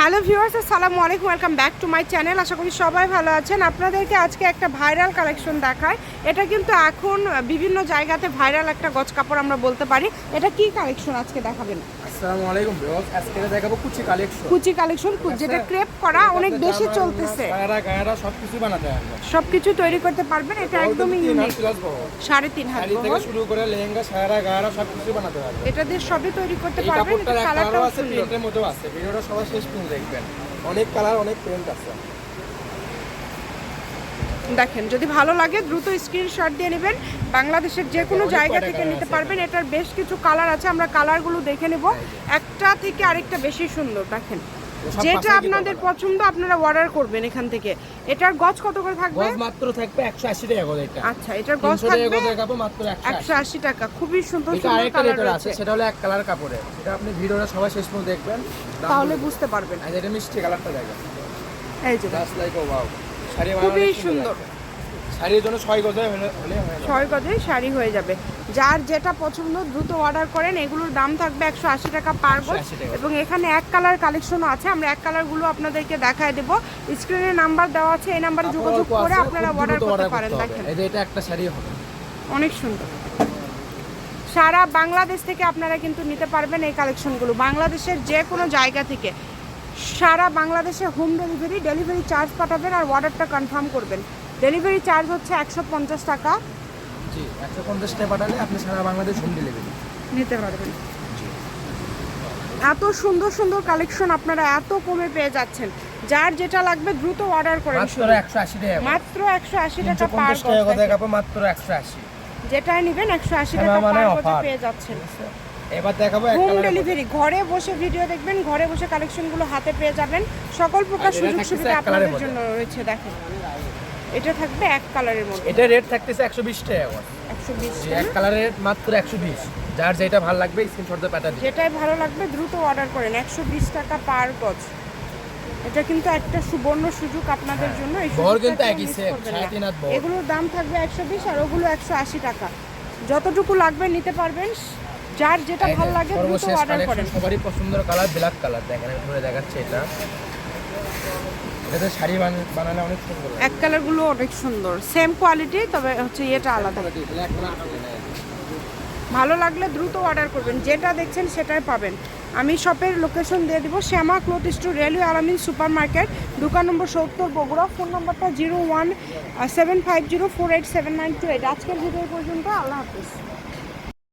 Hello viewers আসসালামু আলাইকুম welcome back to my channel. আশা করি সবাই ভালো আছেন। আপনাদেরকে আজকে একটা ভাইরাল কালেকশন দেখায় এটা কিন্তু এখন বিভিন্ন জায়গাতে ভাইরাল একটা গজ কাপড় আমরা বলতে পারি। এটা কি কালেকশন আজকে দেখাবেন? আসসালামু আলাইকুম ভিউয়ার্স আজকে দেখাবো কুচি কালেকশন। কুচি কালেকশন যেটা ক্রেপ করা অনেক বেশি চলতেছে। গায়রা গায়রা সবকিছু বানাতে সবকিছু তৈরি করতে পারবেন এটা একদমই ইউনিক সাড়ে তিন হাত থেকে শুরু করে লেহেঙ্গা সায়রা গায়রা সবকিছু বানাতে এটা দিয়ে সবই তৈরি করতে পারবেন কালারটাও আছে প্রিন্টের আছে। ভিডিওটা সবাই শেষ পর্যন্ত দেখবেন। অনেক কালার অনেক প্রিন্ট আছে। দেখেন যদি ভালো লাগে দ্রুত স্ক্রিনশট দিয়ে নেবেন। বাংলাদেশের যে কোনো জায়গা থেকে নিতে পারবেন। এটার বেশ কিছু কালার আছে আমরা কালারগুলো দেখে নেব। একটা থেকে আরেকটা বেশি সুন্দর দেখেন। যেটা আপনাদের পছন্দ আপনারা অর্ডার করবেন এখান থেকে। এটার গজ কত করে থাকবে? গজ মাত্র থাকবে 180 টাকা গজ এটা আচ্ছা এটার গজ 300 টাকা থাকবে করে কাপড় মাত্র 180 একশো আশি টাকা। খুবই সুন্দর সুন্দর কালার আছে সেটা হলো এক কালার কাপড়ে এটা আপনি ভিডিওটা সবাই শেষ পর্যন্ত দেখবেন। তাহলে বুঝতে পারবেন। আর এটা মিষ্টি কালারটা দেখেন। এই যে জাস্ট লাইক ও ওয়াও খুবই সুন্দর। সুন্দর শাড়ির জন্য 6 গজ হলে হলে যাবে। ছয় গজে শাড়ি হয়ে যাবে। যার যেটা পছন্দ দ্রুত অর্ডার করেন এগুলোর দাম থাকবে একশো আশি টাকা পার গজ এবং এখানে এক কালার কালেকশনও আছে। আমরা এক কালারগুলো আপনাদেরকে দেখায় দেবো। স্ক্রিনে নাম্বার দেওয়া আছে এই নাম্বারে যোগাযোগ করে আপনারা অর্ডার করতে পারেন। দেখেন। এটা একটা শাড়ি হবে। অনেক সুন্দর। সারা বাংলাদেশ থেকে আপনারা কিন্তু নিতে পারবেন এই কালেকশনগুলো। বাংলাদেশের যে কোনো জায়গা থেকে সারা বাংলাদেশে হোম ডেলিভারি ডেলিভারি চার্জ পাঠাবেন আর অর্ডারটা কনফার্ম করবেন। ডেলিভারি চার্জ হচ্ছে একশো পঞ্চাশ টাকা। জি একশো পঞ্চাশ টাকা পাঠালে আপনি সারা বাংলাদেশ হোম ডেলিভারি নিতে পারবেন। এত সুন্দর সুন্দর কালেকশন আপনারা এত কমে পেয়ে যাচ্ছেন। যার যেটা লাগবে দ্রুত অর্ডার করেন মাত্র একশো আশি টাকা মাত্র একশো আশি তিনশো টাকা পার টাকা মাত্র একশো আশি। যেটাই নেবেন একশো আশি টাকা মানে পার গজে পেয়ে যাচ্ছেন। এবার দেখাবো হোম ডেলিভারি ঘরে বসে ভিডিও দেখবেন ঘরে বসে কালেকশনগুলো হাতে পেয়ে যাবেন। সকল প্রকার সুযোগ সুবিধা আপনাদের জন্য রয়েছে দেখেন। এটা থাকবে এক কালারের মধ্যে। এটা রেট থাকতেছে একশো বিশ টাকা করে। একশো বিশ এক কালারের মাত্র একশো বিশ। যার যেটা ভালো লাগবে স্ক্রিনশট দিয়ে পাঠা যেটাই ভালো লাগবে দ্রুত অর্ডার করেন। একশো বিশ টাকা পার গজ। এটা কিন্তু একটা সুবর্ণ সুযোগ আপনাদের জন্য। এই বহর কিন্তু একই। এগুলোর দাম থাকবে একশো বিশ আর ওগুলো একশো আশি টাকা। যতটুকু লাগবে নিতে পারবেন। যার যেটা ভালো লাগে দ্রুত অর্ডার করেন। সবারই পছন্দের কালার ব্ল্যাক কালার দেখেন আমি ধরে দেখাচ্ছি এটা। এটাতে শাড়ি বানালে অনেক সুন্দর। এক কালারগুলো অনেক সুন্দর। সেম কোয়ালিটি তবে হচ্ছে এটা আলাদা। Black কালার আসলে না। ভালো লাগলে দ্রুত অর্ডার করবেন। যেটা দেখছেন সেটাই পাবেন। আমি শপের লোকেশন দিয়ে দিব। Shyama cloth store railway Alamin supermarket দোকান নম্বর সত্তর বগুড়া। ফোন নম্বরটা zero one seven five zero four eight seven nine two eight আজকের ভিডিও পর্যন্ত। আল্লাহ হাফিজ।